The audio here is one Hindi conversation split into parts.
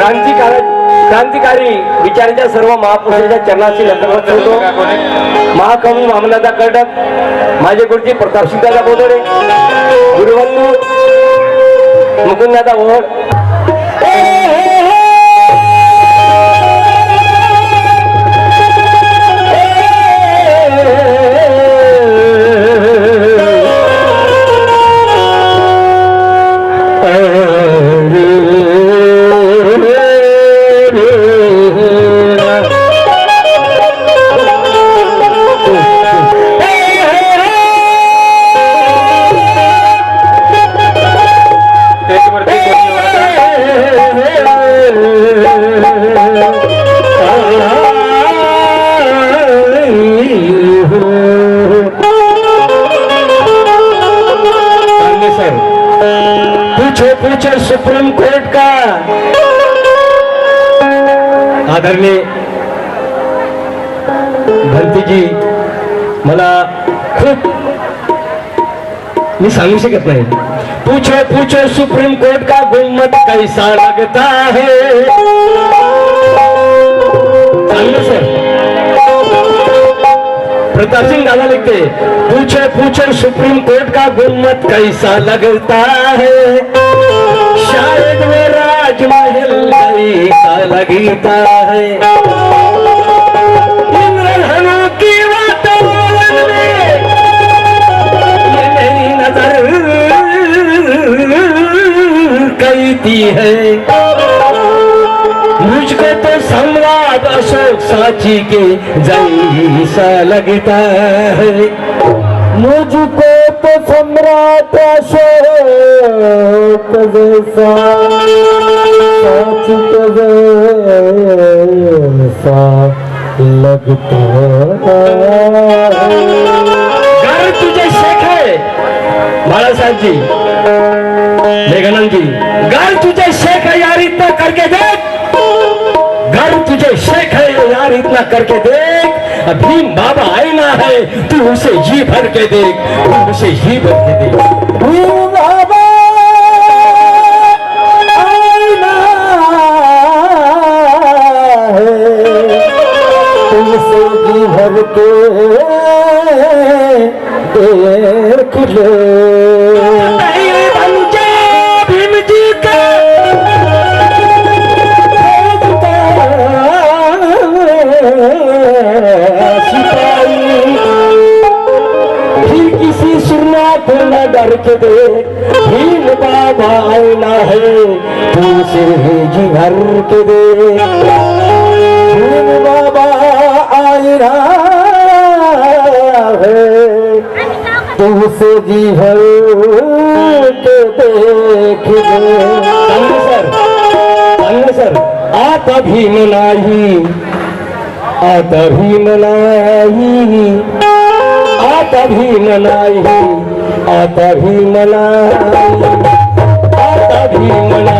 क्रांतिकारी क्रांतिकारी विचारांच्या सर्व महापुरुषांच्या चरणाची नंतर ठेवतो महाकवी मामलादा कर्डक माझे गुरुजी प्रतापसिंगदादा बोदडे गुरुबंधू मुकुंददादा ओहळ आदरणीय भंतीजी मला खूप मी सांगू शकत नाही. पूछो पूछो सुप्रीम कोर्ट का गुम्मत कैसा लगता है? चांगलं सर. प्रताप सिंह दादा लिखते पूछो पूछो सुप्रीम कोर्ट का गुम्मत कैसा लगता है? शायद वो राजमहल कैसा लगता है। है। मुझको तो सम्राट अशोक साची के जैसा लगता है। मुझको तो सम्राट अशोक जैसा जैसा लगता है। तुझे शेख है। बाळासाहेब जी मेघानंद जी घर तुझे शेख है यार इतना करके देख। घर तुझे शेख है यार इतना करके देख। भीम बाबा आईना है तू उसे जी भर के देख तू उसे जी भर के देख। जी भर के दे बाबा, आईना है। तू से जी भर के देख दे। सर सर आता भीम नाही आता भीम नाही आता भीम नाही आता भीम नाही आता भीम नाही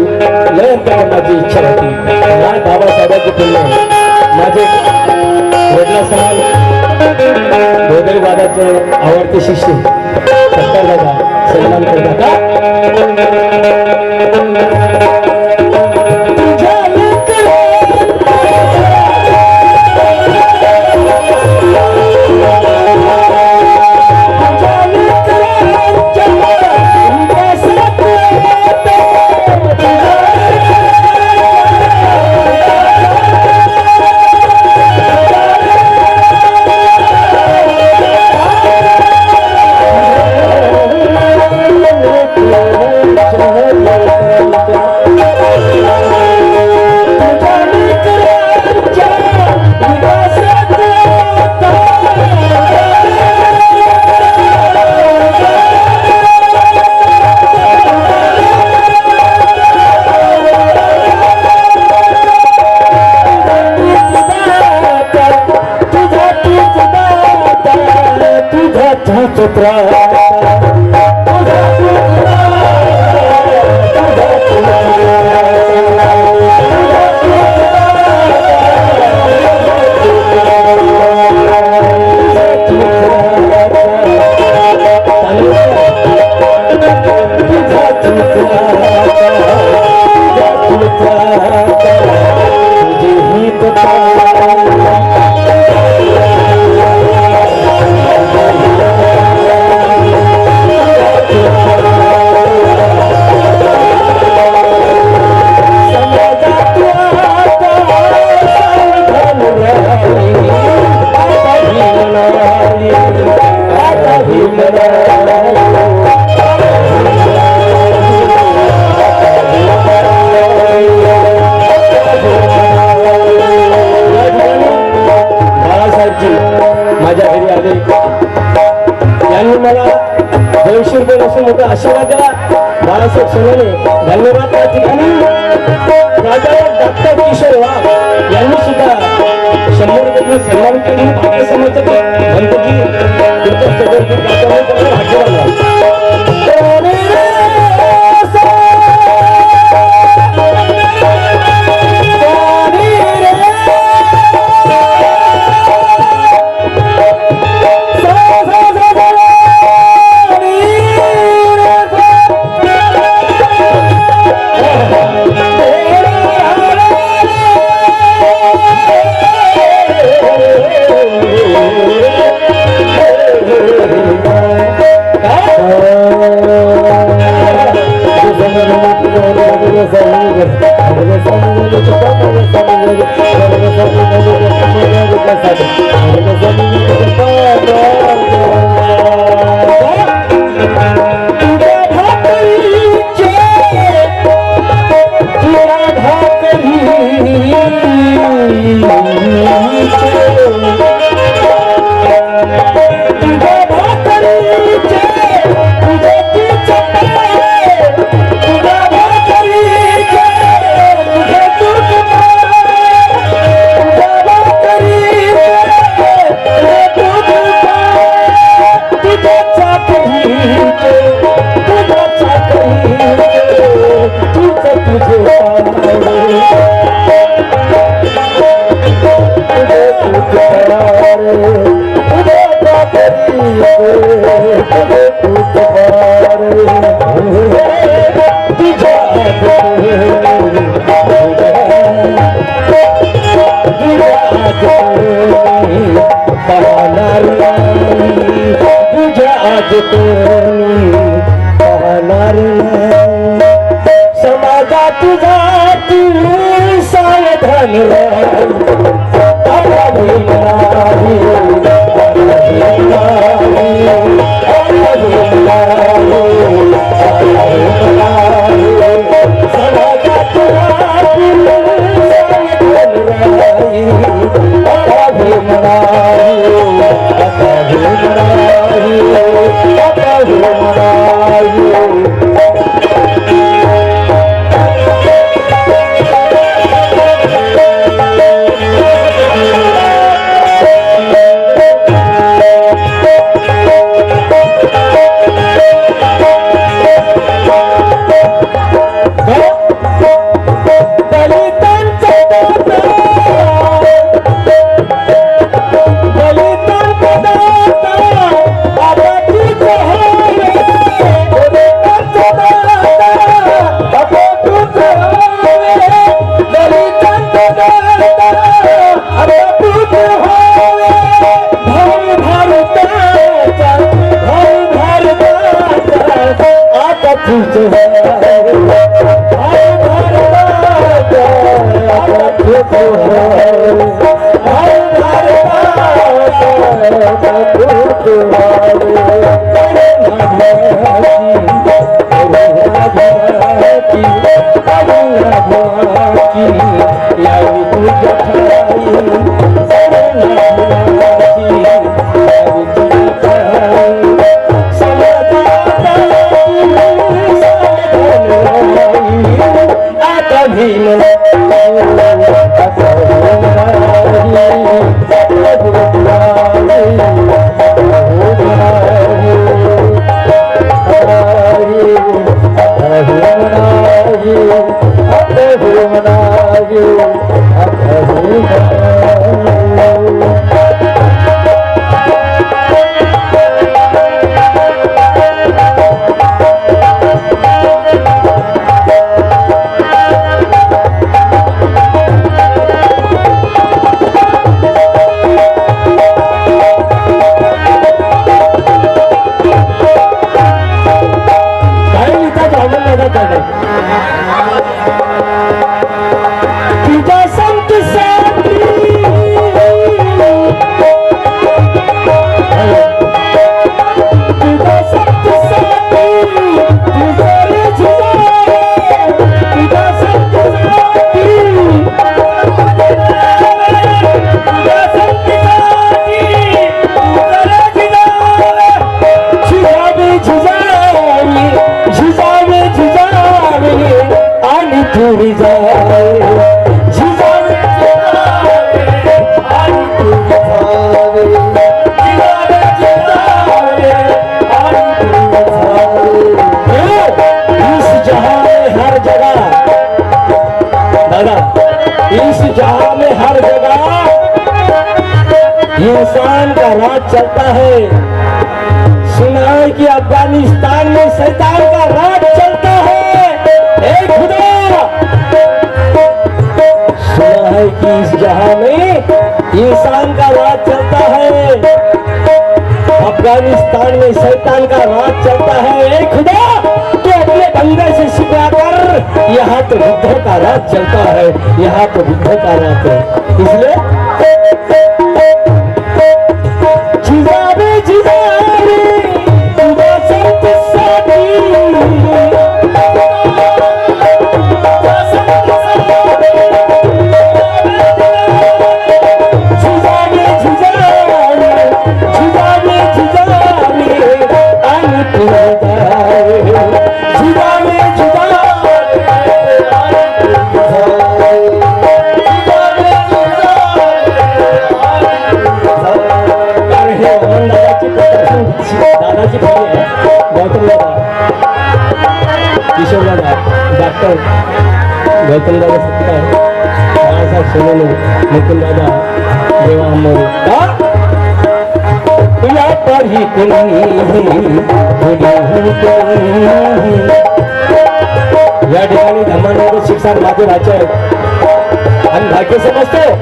गावा अशी माझी इच्छा होती. या बाबासाहेबांची पुण्य माझे वडिला समान भोगरी आवडते शिष्य सत्कार दादा सन्मान करता बाळासाहेबजी बाळासाहेब सोनवणे धन्यवाद या ठिकाणी राजा डॉक्टर किशोर वाघ यांनी सुद्धा शंभर रुपये सन्मान केली आपल्या समाजाचे गणपती Thank you. Oh! 哎呦 चलता है। सुना है कि अफ़गानिस्तान में शैतान का राज चलता है। ए खुदा! सुना है कि इस जहाँ में इंसान का राज चलता है। अफ़गानिस्तान में शैतान का राज चलता है। ए खुदा! तो अपने बंदे से शिकवा कर। यहाँ तो बुद्धों का राज चलता है। यहाँ तो बुद्धों का राज है। इसलिए ही परी या ठिकाणी धर्मानंद शिक्षण माझे भाचे आहेत. आणि भाग्य समजतो.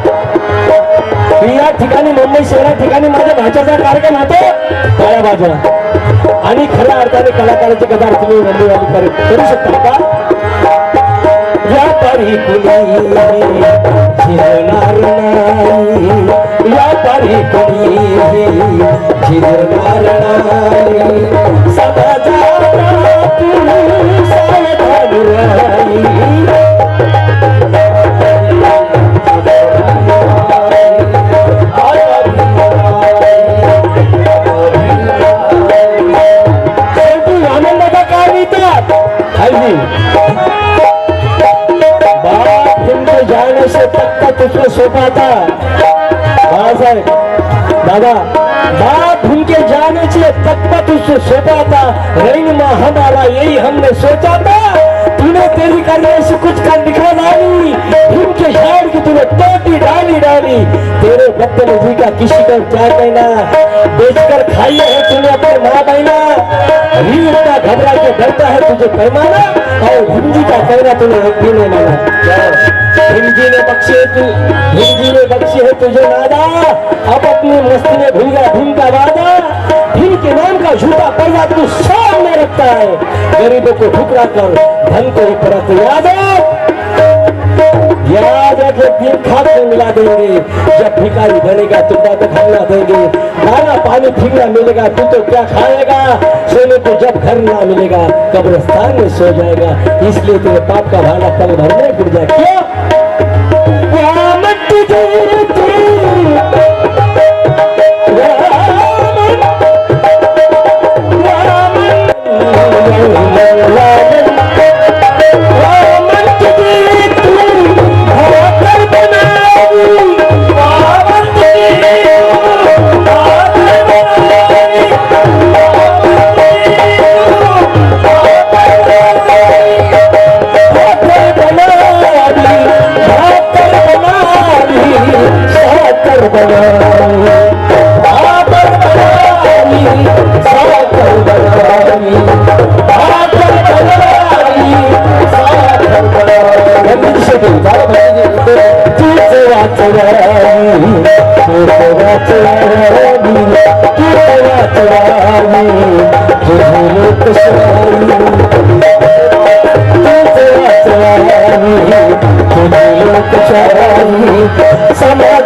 मी या ठिकाणी मुंबई शहरा ठिकाणी माझ्या भाच्याचा कार्यक्रम होतो. काळ्या बाजूला. आणि खऱ्या अर्थाने कलाकाराची कथा तुम्ही रंगीवाली करू करू शकता का? या परी कुणी झिरणार नाही. व्यापारी कोणी झिरणार साधा कुछ कर दिखा डाली उनके शायर की तूने टोटी डाली डाली। तेरे बदल जी का किसी को क्या कहना बेचकर खाई है तूने अपने माँ बहना। ही इतना घबरा के डरता है तुझे पैमाना। और हिंदी का कहना तूने एक भी माना। हिंदी ने बख्शे तू, हिंदी ने बख्शे है तुझे नादा। अब अपनी मस्ती में भूल गया भीम का वादा। भीम के नाम का झूठा पर्दा तू सामने रखता है। गरीबों को ठुकरा कर धन को ही परत याद है। याद रख एक दिन खाद में मिला देंगे। जब भिखारी बनेगा तो क्या तो खाना देंगे। खाना पानी फिरना मिलेगा, तू तो क्या खाएगा? सोने को जब घर ना मिलेगा, कब्रिस्तान में सो जाएगा। इसलिए तेरे पाप का भाला पल भर में गिर जाए। Sama